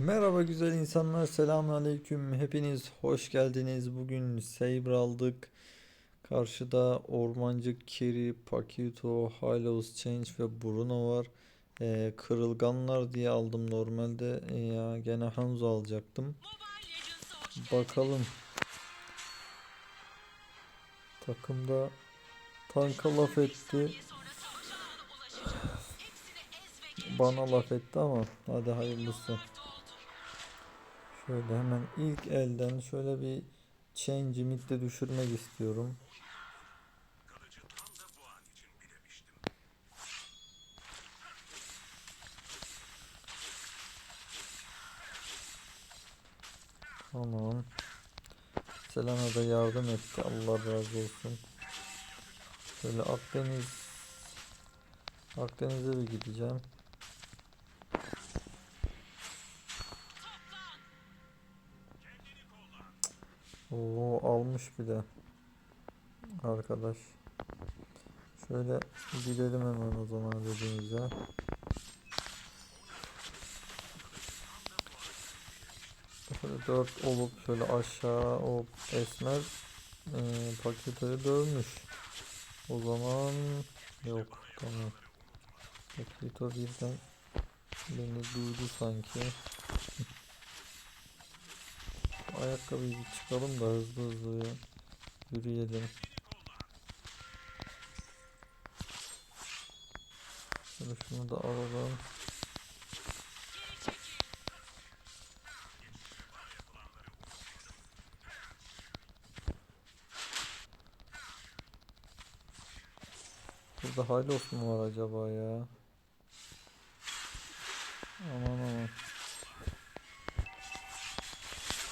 Merhaba güzel insanlar, selamünaleyküm. Hepiniz hoş geldiniz. Bugün Saber aldık. Karşıda Ormancı, Kiri, Paquito, Hylos, Change ve Bruno var. Ee, kırılganlar diye aldım normalde. Ee, ya gene Hanzo alacaktım. Bakalım. Takımda tanka laf etti. Bana laf etti ama hadi hayırlısı. Şöyle hemen ilk elden şöyle bir change mid'de düşürmek istiyorum. Tamam. Selena da yardım etti. Allah razı olsun. Şöyle Akdeniz Akdeniz'e bir gideceğim. Oo almış bir de. Arkadaş. Şöyle gidelim hemen o zaman dediğinize. Şöyle 4 olup şöyle aşağı o esmer e, paketleri dövmüş. O zaman yok tamam. Paketo birden beni duydu sanki. Ayakkabıyı bir çıkalım da hızlı hızlı ya. yürüyelim. Şöyle şunu da alalım. Burada Hylos mu var acaba ya? Aman aman.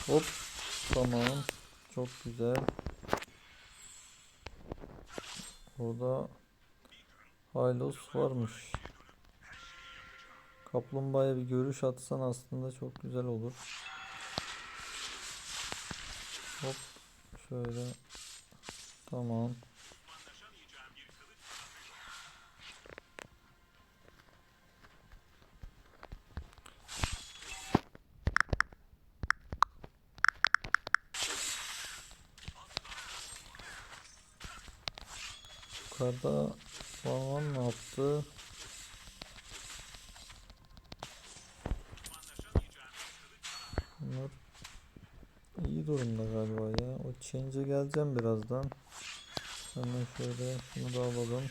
Hop. Tamam. Çok güzel. Burada Hylos varmış. Kaplumbağaya bir görüş atsan aslında çok güzel olur. Hop. Şöyle. Tamam. Yukarıda Van ne yaptı? Bunlar iyi durumda galiba ya. O change'e geleceğim birazdan. Hemen şöyle şunu da alalım.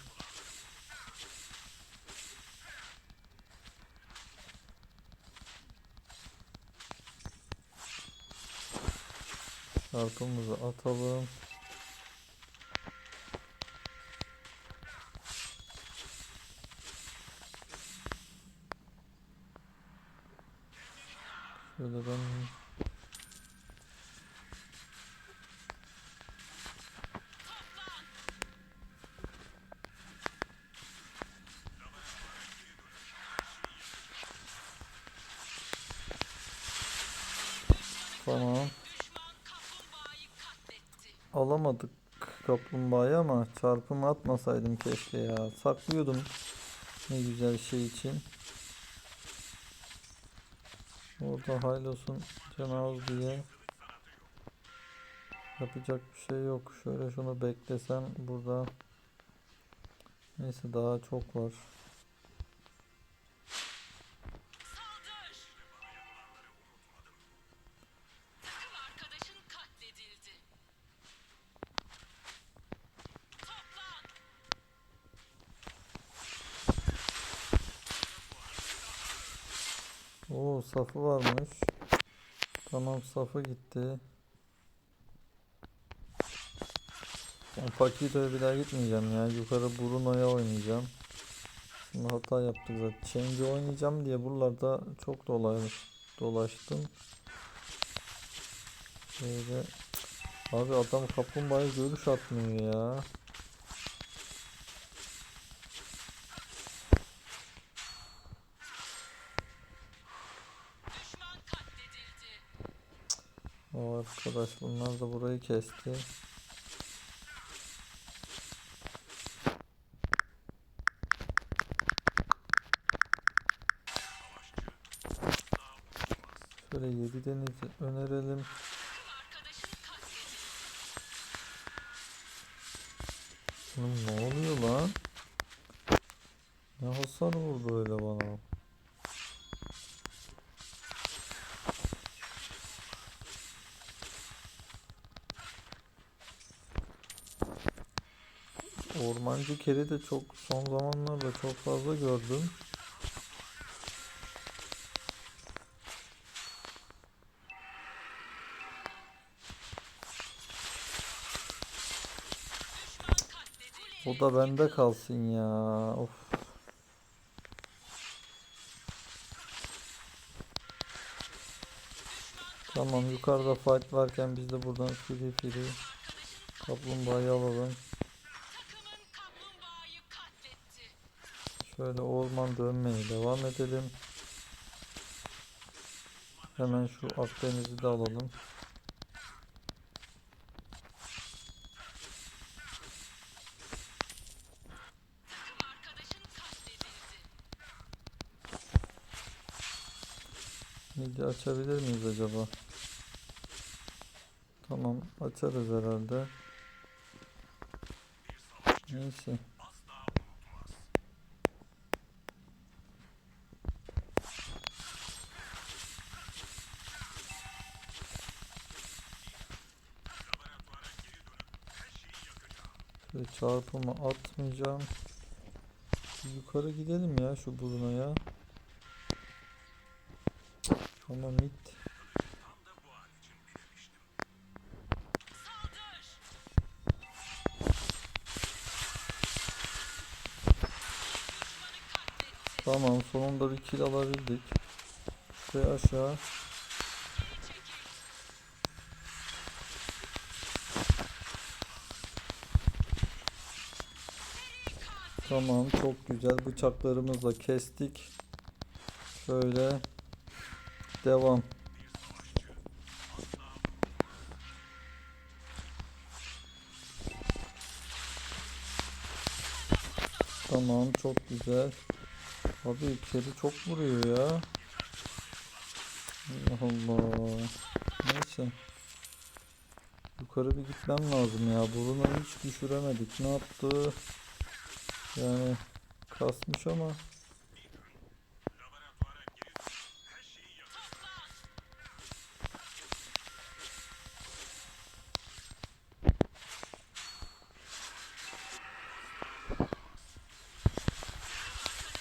Çarpımızı atalım. Şöyle ben Tamam. Alamadık kaplumbağayı ama çarpım atmasaydım keşke ya. Saklıyordum ne güzel şey için. Orada Hylos'un canı diye yapacak bir şey yok. Şöyle şunu beklesem burada neyse daha çok var. Safı varmış. Tamam safı gitti. Ben Pakito'ya bir daha gitmeyeceğim ya. Yukarı Bruno'ya oynayacağım. Şimdi hata yaptık zaten. Change oynayacağım diye buralarda çok dolay dolaştım. Şöyle Abi adam kaplumbağaya görüş atmıyor ya. Arkadaş bunlar da burayı kesti. Şöyle 7 denizi önerelim. Oğlum ne oluyor lan? Ne hasar vurdu öyle bana? Ormancı keri de çok son zamanlarda çok fazla gördüm. O da bende kalsın ya. Of. Tamam yukarıda fight varken biz de buradan free free kaplumbağayı alalım. Şöyle orman dönmeye devam edelim. Hemen şu Akdeniz'i de alalım. Midi açabilir miyiz acaba? Tamam açarız herhalde. Neyse. Şöyle çarpımı atmayacağım. Yukarı gidelim ya şu buruna ya. Düşmanı katletti. Tamam sonunda bir kill alabildik. Şuraya aşağı. Tamam çok güzel bıçaklarımızla kestik. Şöyle devam. Tamam çok güzel. Abi kedi çok vuruyor ya. Allah Allah. Neyse. Yukarı bir gitmem lazım ya. Burunu hiç düşüremedik. Ne yaptı? Yani kasmış ama.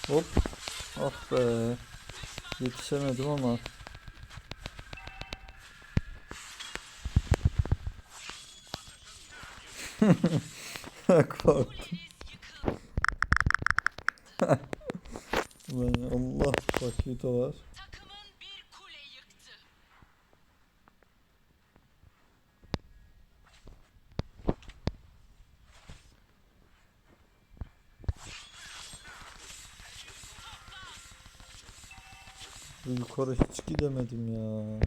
Hop. Ah be. Yetişemedim ama. Korktum Yuto var yukarı hiç gidemedim ya.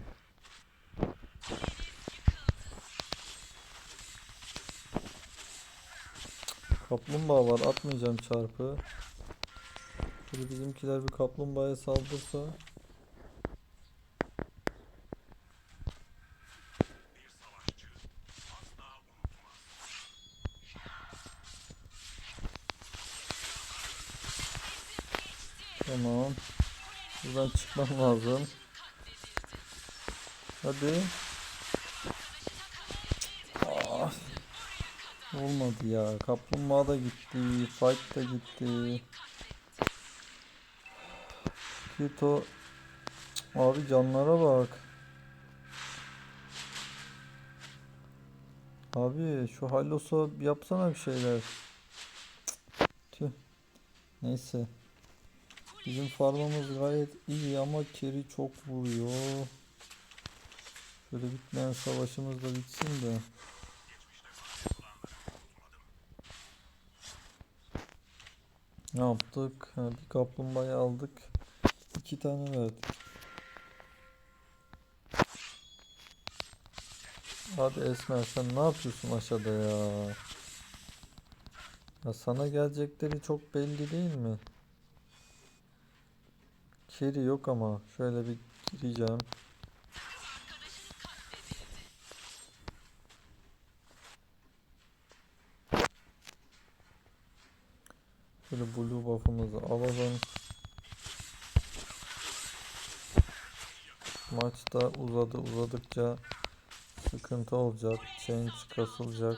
Kaplumbağa var atmayacağım çarpı Şöyle bizimkiler bir kaplumbağaya saldırsa Tamam Buradan çıkmam lazım Hadi Ah, Olmadı ya. Kaplumbağa da gitti. Fight da gitti. Kito. Abi canlara bak. Abi şu Hallos'a yapsana bir şeyler. Tüh. Neyse. Bizim farmımız gayet iyi ama Keri çok vuruyor. Şöyle bitmeyen savaşımız da bitsin de. Ne yaptık? Bir kaplumbağayı aldık. İki tane verdik. Hadi Esmer sen ne yapıyorsun aşağıda ya? Ya sana gelecekleri çok belli değil mi? Keri yok ama şöyle bir gireceğim. Şöyle blue buff'ımızı alalım. Maçta uzadı uzadıkça sıkıntı olacak. Change kasılacak.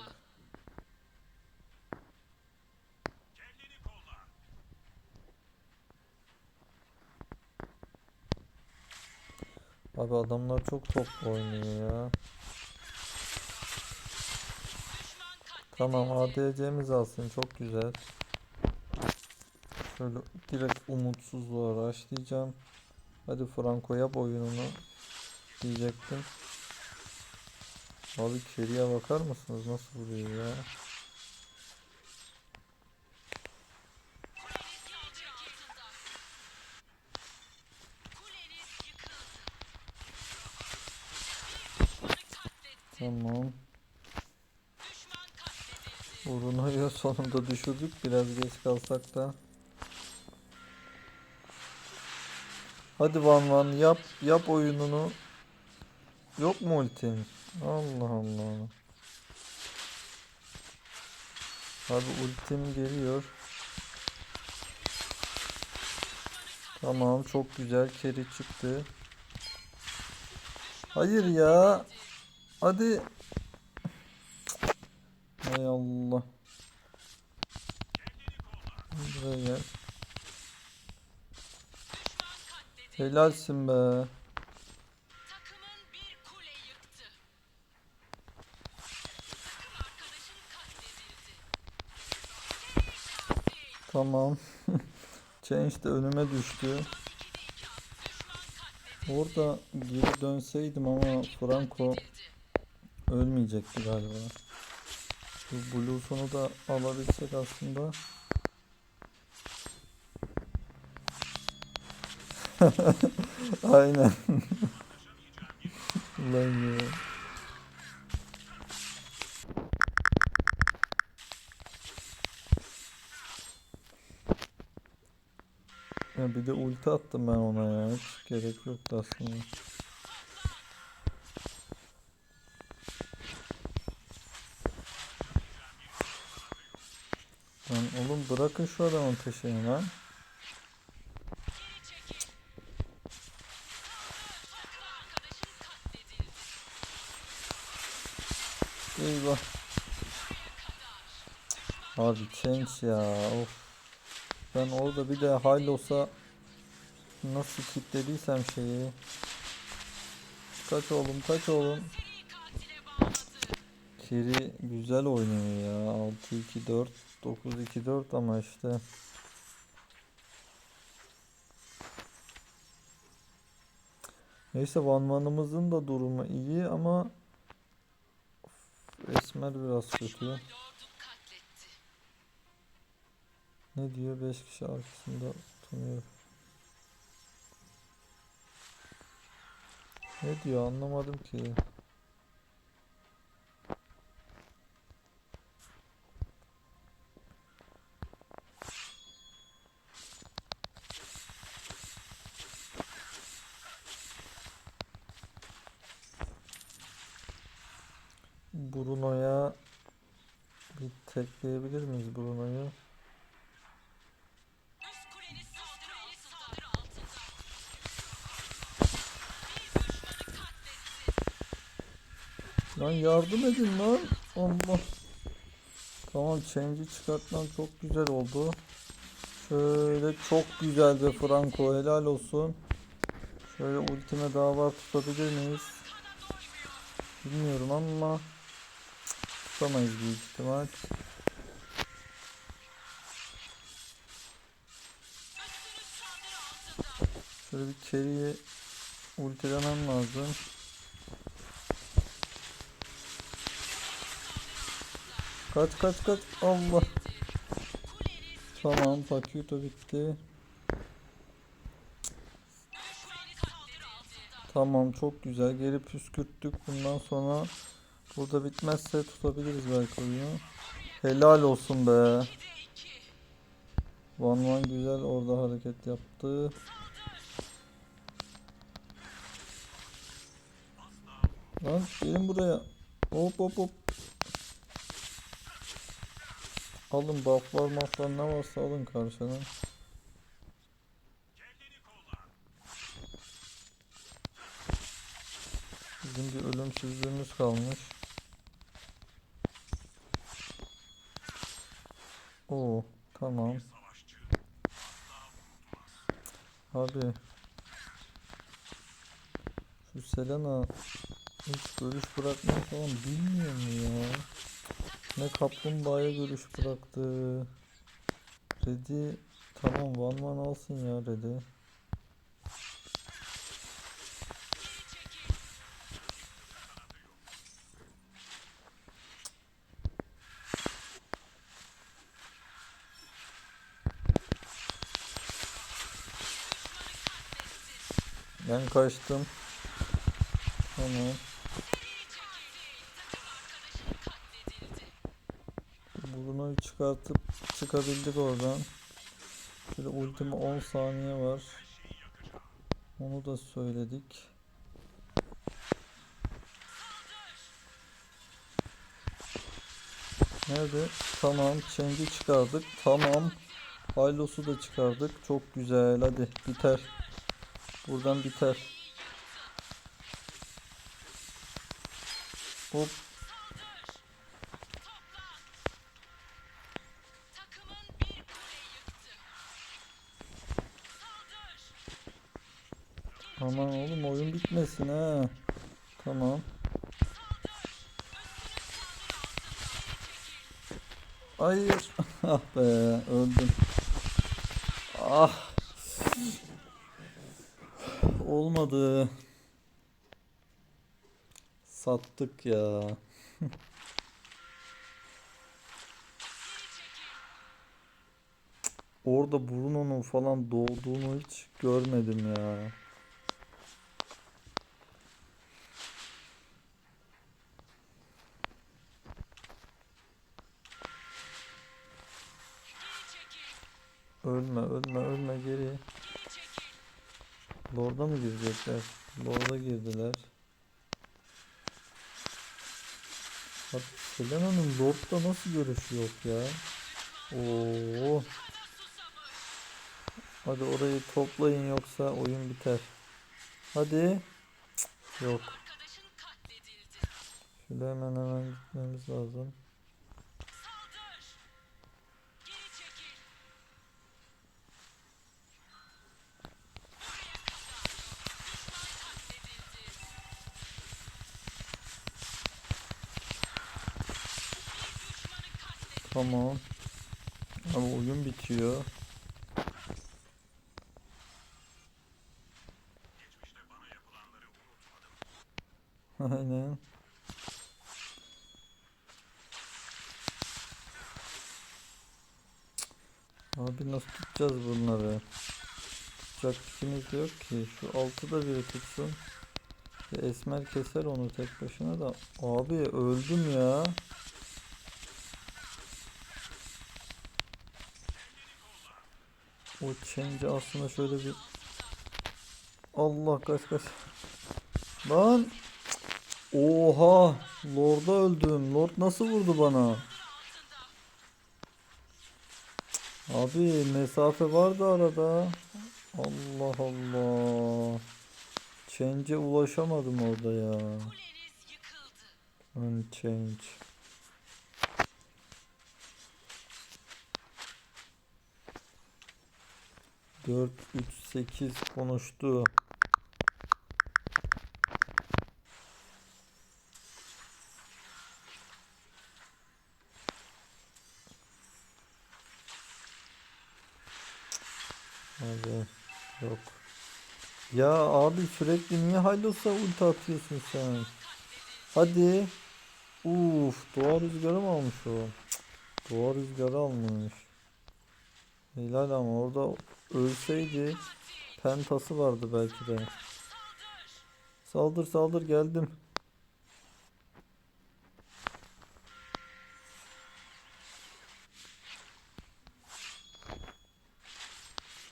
Abi adamlar çok top oynuyor ya. Tamam ADC'miz alsın çok güzel. Şöyle direkt umutsuzluğa başlayacağım. Hadi Franco yap oyununu diyecektim. Abi Kerry'e bakar mısınız nasıl vuruyor ya? Tamam. Bruno'yu sonunda düşürdük. Biraz geç kalsak da. Hadi Van Van yap yap oyununu. Yok mu ultin? Allah Allah. Abi ultim geliyor. Tamam çok güzel keri çıktı. Hayır ya. Hadi. Hay Allah. Buraya gel. Helalsin be. Tamam. Change de önüme düştü. Orada geri dönseydim ama Franco ölmeyecekti galiba. Bu Blues'unu da alabilsek aslında. Aynen. Ulan ya. Ya bir de ulti attım ben ona ya. Hiç gerek yoktu aslında. Lan oğlum bırakın şu adamın peşini lan. Eyvah. Abi change ya. Of. Ben orada bir de Hylos'a nasıl kilitlediysem şeyi. Kaç oğlum kaç oğlum. Kiri güzel oynuyor ya. 6-2-4 9-2-4 ama işte. Neyse Van Van'ımızın da durumu iyi ama Esmer biraz kötü. Ne diyor? 5 kişi arkasında tutunuyor. Ne diyor anlamadım ki. Yardım edin lan. Allah. Tamam change'i çıkartmam çok güzel oldu. Şöyle çok güzel be Franco helal olsun. Şöyle ultime daha var tutabilir miyiz? Bilmiyorum ama tutamayız büyük ihtimal. Şöyle bir carry'i ultilemem lazım. Kaç kaç kaç Allah. Tamam Pakyuto bitti. Tamam çok güzel geri püskürttük bundan sonra burada bitmezse tutabiliriz belki oyunu. Helal olsun be. 2'de 2. Van Van güzel orada hareket yaptı. Lan gelin buraya. Hop hop hop. Alın bufflar maflar ne varsa alın karşına. Bizim bir ölümsüzlüğümüz kalmış. Oo, tamam. Abi. Şu Selena hiç görüş bırakmayı falan bilmiyor mu ya? Ne kaplumbağaya görüş bıraktı. Red'i tamam one man alsın ya Red'i. Ben kaçtım. Tamam. Çıkartıp çıkabildik oradan. Şöyle ultime 10 saniye var. Onu da söyledik. Nerede? Tamam. Change'i çıkardık. Tamam. Hylos'u da çıkardık. Çok güzel. Hadi biter. Buradan biter. Hop. Aman oğlum oyun bitmesin ha. Tamam. Hayır. ah be öldüm. Ah. Olmadı. Sattık ya. Orada Bruno'nun falan doğduğunu hiç görmedim ya. Ölme ölme ölme geri. Lord'a mı girecekler? Lord'a girdiler. Bak Selena'nın Lord'da nasıl görüşü yok ya? Oo. Hadi orayı toplayın yoksa oyun biter. Hadi. Cık, Yok. Şöyle hemen hemen gitmemiz lazım. Tamam. Ama oyun bitiyor. Aynen. Abi nasıl tutacağız bunları? Tutacak gücümüz yok ki. Şu altı da biri tutsun. Esmer keser onu tek başına da. Abi öldüm ya. Uçunca aslında şöyle bir Allah kaç kaç. Lan. Oha. Lord'a öldüm. Lord nasıl vurdu bana? Abi mesafe vardı arada. Allah Allah. Change'e ulaşamadım orada ya. Change. 4 3 8 konuştu. Hadi. Yok. Ya abi sürekli niye Haylos'a ulti atıyorsun sen? Hadi. Uf, doğa rüzgarı mı almış o? Cık, doğa rüzgarı almış. Helal ama orada ölseydi pentası vardı belki de. Saldır saldır geldim.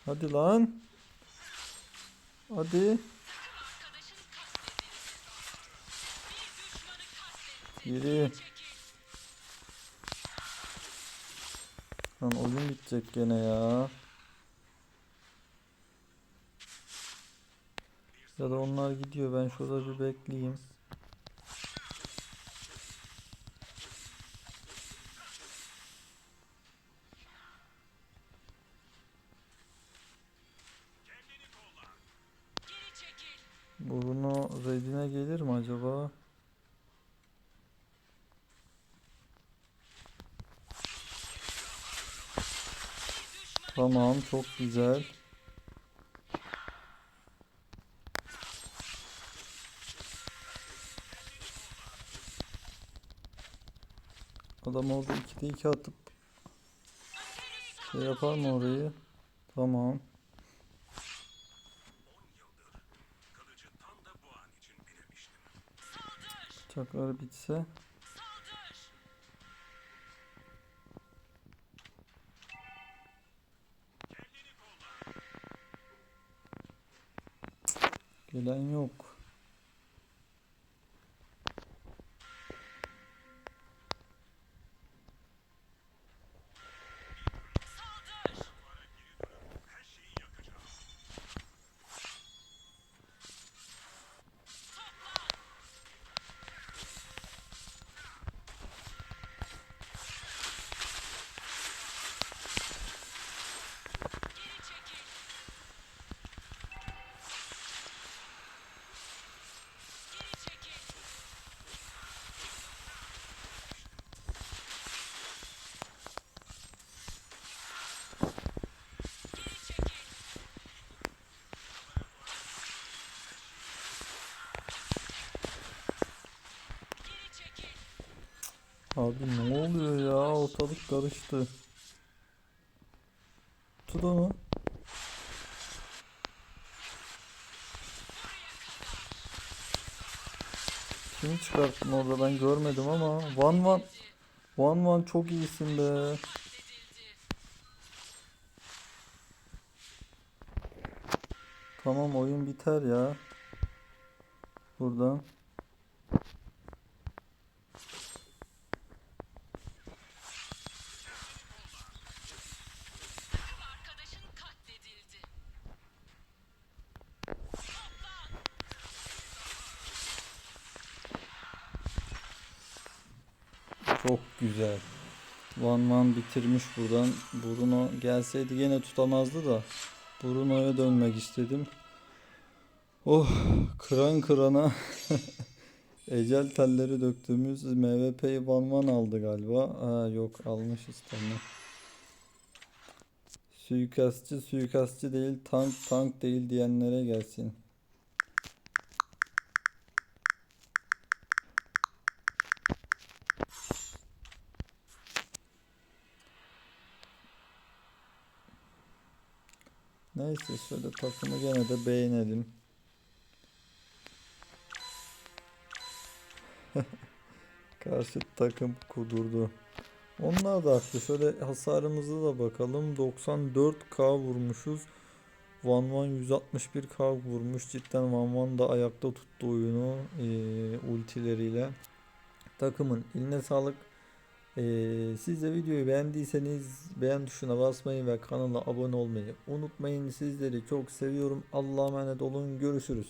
Hadi lan. Hadi. Çekil. Lan oyun bitecek gene ya. Ya da onlar gidiyor. Ben şurada bir bekleyeyim. Bruno Redine gelir mi acaba? Tamam çok güzel. Adam orada 2'de 2 atıp şey yapar mı orayı? Tamam. Çakar bitse. Gelen yok. Abi ne oluyor ya? Ortalık karıştı. Tut onu. Kimi çıkarttın orada ben görmedim ama. Van Van. Van Van çok iyisin be. Tamam oyun biter ya. Buradan. Van bitirmiş buradan. Bruno gelseydi gene tutamazdı da. Bruno'ya dönmek istedim. Oh kıran kırana ecel telleri döktüğümüz MVP'yi Van aldı galiba. Ha yok almışız tamam. Suikastçı suikastçı değil tank tank değil diyenlere gelsin. Neyse şöyle takımı gene de beğenelim. Karşı takım kudurdu. Onlar da haklı. Şöyle hasarımıza da bakalım. 94k vurmuşuz. Van Van 161k vurmuş. Cidden Van Van da ayakta tuttu oyunu eee, ultileriyle. Takımın eline sağlık. Eee, siz de videoyu beğendiyseniz beğen tuşuna basmayı ve kanala abone olmayı unutmayın. Sizleri çok seviyorum. Allah'a emanet olun. Görüşürüz.